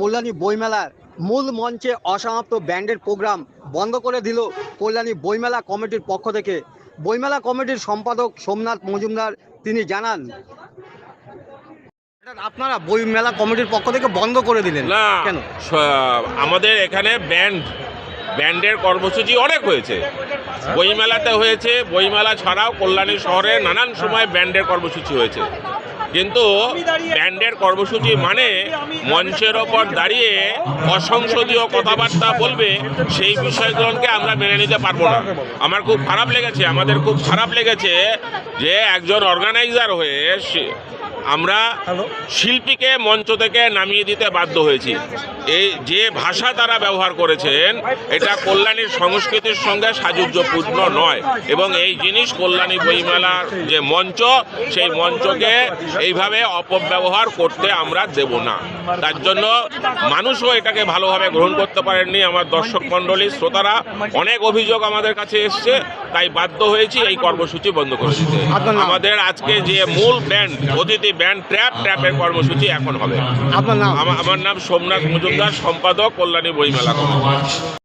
কল্যাণী বইমেলার মূল মঞ্চে অসমাপ্ত ব্যান্ডের প্রোগ্রাম বন্ধ করে দিল কল্যাণী বইমেলা কমিটির পক্ষ থেকে। বইমেলা কমিটির সম্পাদক সোমনাথ মজুমদার তিনি জানান আপনারা বইমেলা কমিটির পক্ষ থেকে বন্ধ করে দিলেন না কেন? আমাদের এখানে ব্যান্ড ব্যান্ডের কর্মসূচি অনেক হয়েছে। বইমেলাতে হয়েছে। বইমেলা ছাড়াও কল্যাণী শহরে নানান সময় ব্যান্ডের কর্মসূচি হয়েছে। কিন্তু ব্যান্ডের কর্মসূচি মানে মঞ্চের ওপর দাঁড়িয়ে অসংসদীয় কথাবার্তা বলবে সেই বিষয়গুলোকে আমরা মেনে নিতে পারব না। আমার খুব খারাপ লেগেছে আমাদের খুব খারাপ লেগেছে যে একজন অর্গানাইজার হয়ে আমরা শিল্পীকে মঞ্চ থেকে নামিয়ে দিতে বাধ্য হয়েছি। এই যে ভাষা তারা ব্যবহার করেছেন এটা কল্যাণীর সংস্কৃতির সঙ্গে সাযুজ্যপূর্ণ নয়। এবং এই জিনিস কল্যাণী বইমেলার যে মঞ্চ সেই মঞ্চকে এইভাবে অপব্যবহার করতে আমরা দেব না। তার জন্য মানুষও এটাকে ভালোভাবে গ্রহণ করতে পারেননি। আমার দর্শক মণ্ডলী শ্রোতারা অনেক অভিযোগ আমাদের কাছে এসছে তাই বাধ্য হয়েছি এই কর্মসূচি বন্ধ করে দিতে। আমাদের আজকে যে মূল ব্যান্ড অতিথি ব্যান্ড ট্র্যাপ ট্র্যাপের কর্মসূচি এখন হবে। আপনার নাম? আমার নাম সোমনাথ মজুমদার সম্পাদক কল্যাণী বইমেলা